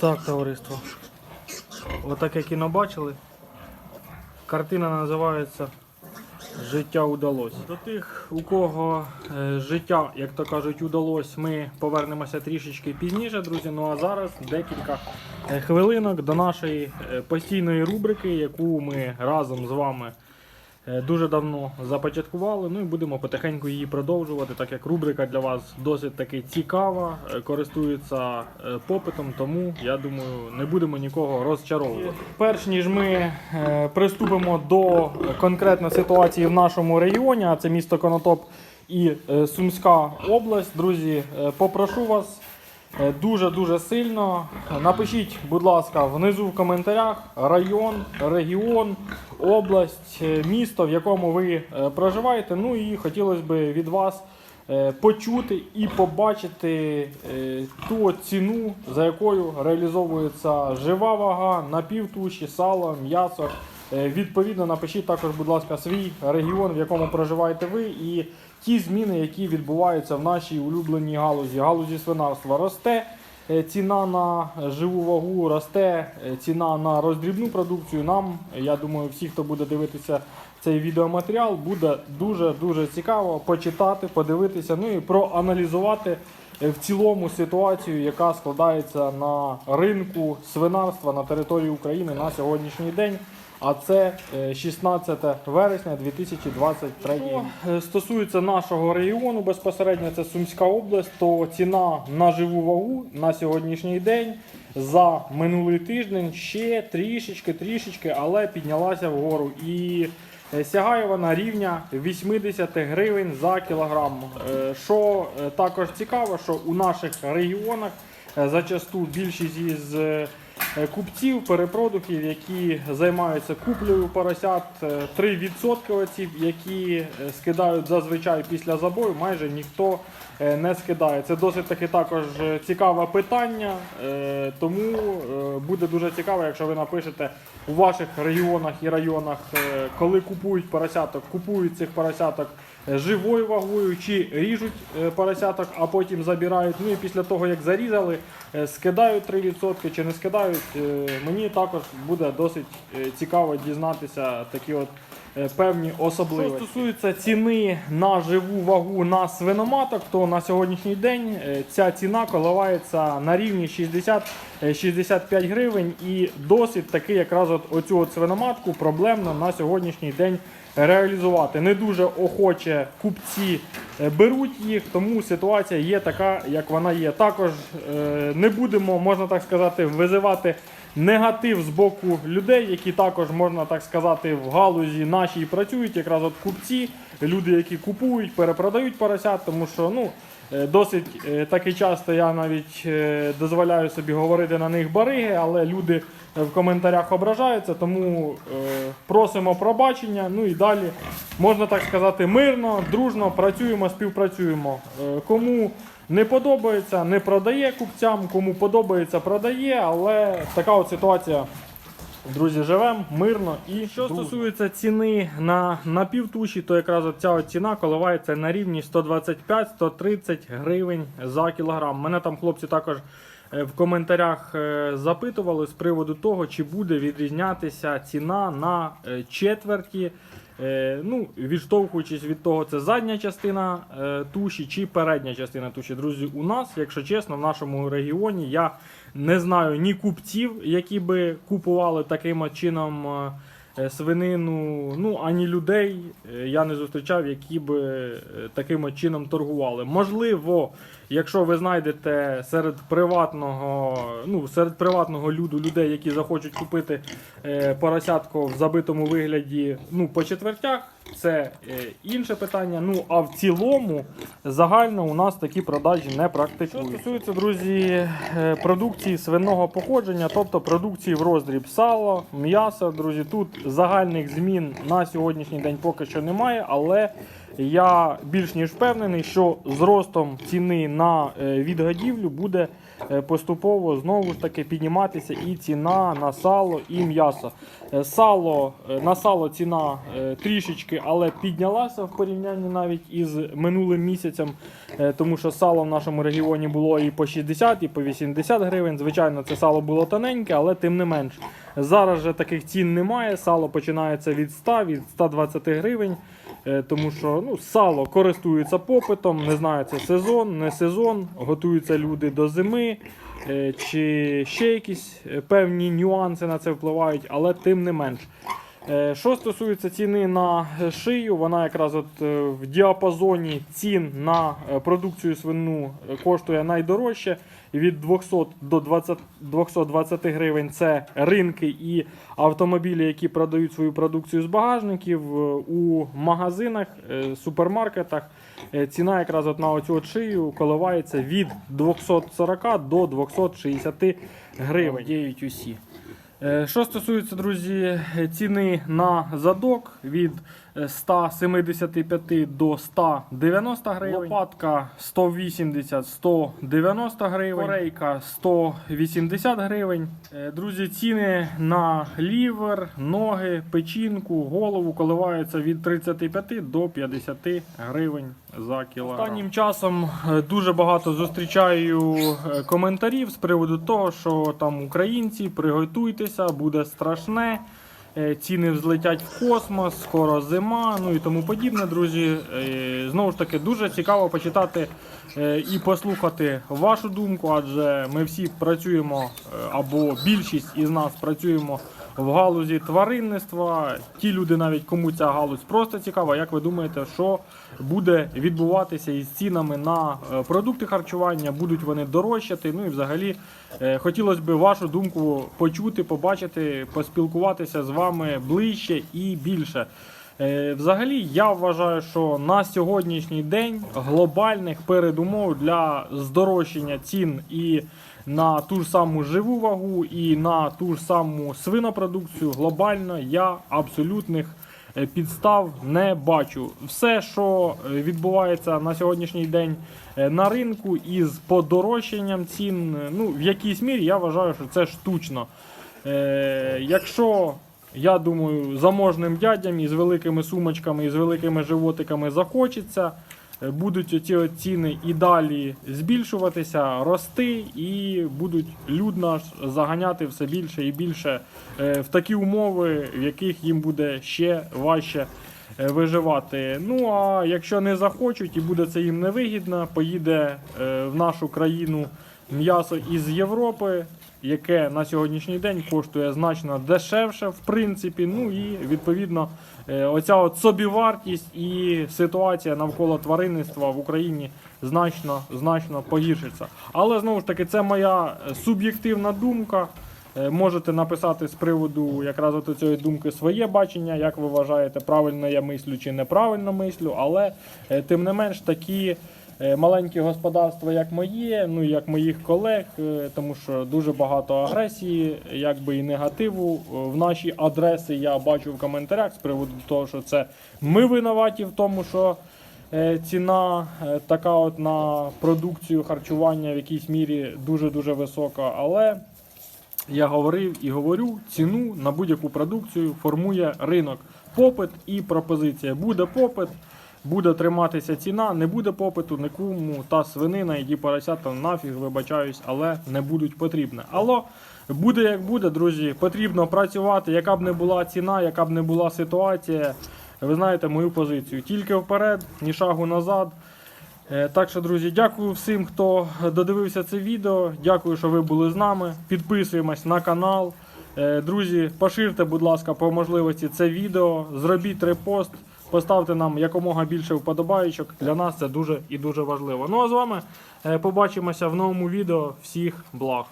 Так, товариство. Отаке кіно бачили. Картина називається Життя удалось. До тих, у кого е, життя, як то кажуть, удалось, ми повернемося трішечки пізніше, друзі. Ну а зараз декілька е, хвилинок до нашої е, постійної рубрики, яку ми разом з вами дуже давно започаткували. Ну і будемо потихеньку її продовжувати, так як рубрика для вас досить таки цікава, е, користується е, попитом, тому я думаю, не будемо нікого розчаровувати. Перш ніж ми е, приступимо до конкретної ситуації в нашому регіоні, а це місто Конотоп і е, Сумська область, друзі, е, попрошу вас. Дуже-дуже сильно. Напишіть, будь ласка, внизу в коментарях район, регіон, область, е, місто, в якому ви е, проживаєте. Ну і хотілося б від вас е, почути і побачити ту ціну, за якою реалізовується жива вага, напівтуші, сало, м'ясо. Е, Відповідно, напишіть також, будь ласка, свій регіон, в якому проживаєте ви, і ті зміни, які відбуваються в нашій улюбленій галузі. Галузі свинарства росте е, ціна на живу вагу, росте е, ціна на роздрібну продукцію. Нам, я думаю, всі, хто буде дивитися цей відеоматеріал, буде дуже дуже цікаво почитати, подивитися, ну і проаналізувати в цілому ситуацію, яка складається на ринку свинарства на території України на сьогоднішній день. А це е, 16 вересня 2023 рік. Е, Стосується нашого регіону безпосередньо, це Сумська область, то ціна на живу вагу на сьогоднішній день за минулий тиждень ще трішечки, трішечки, але піднялася вгору. І е, сягає вона рівня 80 гривень за кілограм. Е, Що е, також цікаво, що у наших регіонах е, зачасту більшість із е, е, купців, перепродухів, які займаються куплею поросят, е, 3% оці, які е, скидають зазвичай після забою, майже ніхто е, не скидає. Це досить таки також е, цікаве питання, е, тому е, буде дуже цікаво, якщо ви напишете у ваших регіонах і районах, е, коли купують поросяток, купують цих поросяток е, живою вагою чи ріжуть е, поросяток, а потім забирають. Ну і після того, як зарізали, е, скидають 3% чи не скидають. Е, Мені також буде досить цікаво дізнатися такі от певні особливості. Що стосується ціни на живу вагу на свиноматок, то на сьогоднішній день ця ціна коливається на рівні 60-65 гривень і досить таки якраз от оцю от свиноматку проблемно на сьогоднішній день реалізувати. Не дуже охоче купці е, беруть їх, тому ситуація є така, як вона є. Також е, не будемо, можна так сказати, визивати негатив з боку людей, які також, можна так сказати, в галузі нашій працюють, якраз от купці, люди, які купують, перепродають поросят, тому що ну. Е, Досить е, таки часто я навіть е, дозволяю собі говорити на них бариги, але люди в коментарях ображаються, тому просимо пробачення. Ну і далі можна так сказати мирно, дружно працюємо, співпрацюємо. Кому не подобається, не продає купцям, кому подобається, продає, але така от ситуація. Друзі, живемо мирно і що стосується ціни на напівтуші, то якраз ця ціна коливається на рівні 125-130 гривень за кілограм. Мене там хлопці також е, в коментарях е, запитували з приводу того, чи буде відрізнятися ціна на е, четверті. Ну, відштовхуючись від того, це задня частина туші чи передня частина туші. Друзі, у нас, якщо чесно, в нашому регіоні я не знаю ні купців, які би купували таким чином е, е, свинину, ну ані людей е, я не зустрічав, які би таким чином торгували. Можливо, якщо ви знайдете серед приватного, ну серед приватного люду людей, які захочуть купити поросятко в забитому вигляді, ну по четвертях, це е, інше питання. Ну а в цілому загально у нас такі продажі не практикують. Що стосується, друзі, е, продукції свиного походження, тобто продукції в роздріб сало, м'ясо, друзі, тут загальних змін на сьогоднішній день поки що немає, але я більш ніж впевнений, що з ростом ціни на е, відгодівлю буде поступово знову ж таки підніматися і ціна на сало і м'ясо. Е, Сало е, на сало ціна е, трішечки, але піднялася в порівнянні навіть із минулим місяцем, е, тому що сало в нашому регіоні було і по 60, і по 80 гривень. Звичайно, це сало було тоненьке, але тим не менш. Зараз же таких цін немає. Сало починається від 100, від 120 гривень. Е, Тому що ну, сало користується попитом, не знаю, це сезон, не сезон, готуються люди до зими, е, чи ще якісь е, певні нюанси на це впливають, але тим не менш. Е, Що стосується ціни на шию, вона якраз от е, в діапазоні цін на е, продукцію свину коштує найдорожче. Від 200 до 20, 220 гривень це ринки і автомобілі, які продають свою продукцію з багажників у магазинах, супермаркетах. Ціна якраз от на оцю от шию коливається від 240 до 260 гривень. Діють усі. Е, Що стосується, друзі, ціни на задок від 175 до 190 гривень, лопатка 180-190 гривень, корейка 180 гривень. Е, Друзі, ціни на лівер, ноги, печінку, голову коливаються від 35 до 50 гривень за кілограм. Останнім часом е, дуже багато зустрічаю е, коментарів з приводу того, що там українці, приготуйтеся, буде страшне. Е, Ціни взлетять в космос, скоро зима, ну і тому подібне, друзі. Е, Знову ж таки, дуже цікаво почитати е, і послухати вашу думку, адже ми всі працюємо, або більшість із нас працюємо в галузі тваринництва. Ті люди, навіть кому ця галузь просто цікава. Як ви думаєте, що буде відбуватися із цінами на е, продукти харчування? Будуть вони дорожчати? Ну і взагалі е, хотілося б вашу думку почути, побачити, поспілкуватися з вами ближче і більше. Е, Взагалі, я вважаю, що на сьогоднішній день глобальних передумов для здорожчання цін і на ту ж саму живу вагу, і на ту ж саму свинопродукцію глобально я абсолютних е, підстав не бачу. Все, що е, відбувається на сьогоднішній день на ринку із подорожчанням цін, ну в якійсь мірі я вважаю, що це штучно. Е, якщо я думаю, заможним дядям із великими сумочками і з великими животиками захочеться. е, Будуть ці ціни і далі збільшуватися, рости, і будуть людно заганяти все більше і більше е, в такі умови, в яких їм буде ще важче е, виживати. Ну а якщо не захочуть і буде це їм невигідно, поїде в нашу країну м'ясо із Європи, яке на сьогоднішній день коштує значно дешевше, в принципі. Ну і відповідно е, оця от собівартість і ситуація навколо тваринництва в Україні значно значно погіршиться. Але знову ж таки, це моя е, суб'єктивна думка. Е, Можете написати з приводу якраз от цієї думки своє бачення, як ви вважаєте, правильно я мислю чи неправильно мислю, але тим не менш такі маленькі господарства, як моє, ну як моїх колег, е, тому що дуже багато агресії, якби і негативу е, в наші адреси я бачу в коментарях з приводу того, що це ми винуваті в тому, що. Е, Ціна е, така от на продукцію харчування в якійсь мірі дуже-дуже висока, але я говорив і говорю, ціну на будь-яку продукцію формує ринок. Попит і пропозиція. Буде попит, буде триматися ціна, не буде попиту, нікому та свинина і ті поросята нафіг вибачаюсь, але не будуть потрібні. Алло, буде як буде, друзі. Потрібно працювати, яка б не була ціна, яка б не була ситуація. Ви знаєте мою позицію. Тільки вперед, ні шагу назад. Е, Так що, друзі, дякую всім, хто додивився це відео. Дякую, що ви були з нами. Підписуємось на канал. Е, Друзі, поширте, будь ласка, по можливості це відео. Зробіть репост, поставте нам якомога більше вподобайочок. Для нас це дуже і дуже важливо. Ну а з вами е, побачимося в новому відео. Всіх благ.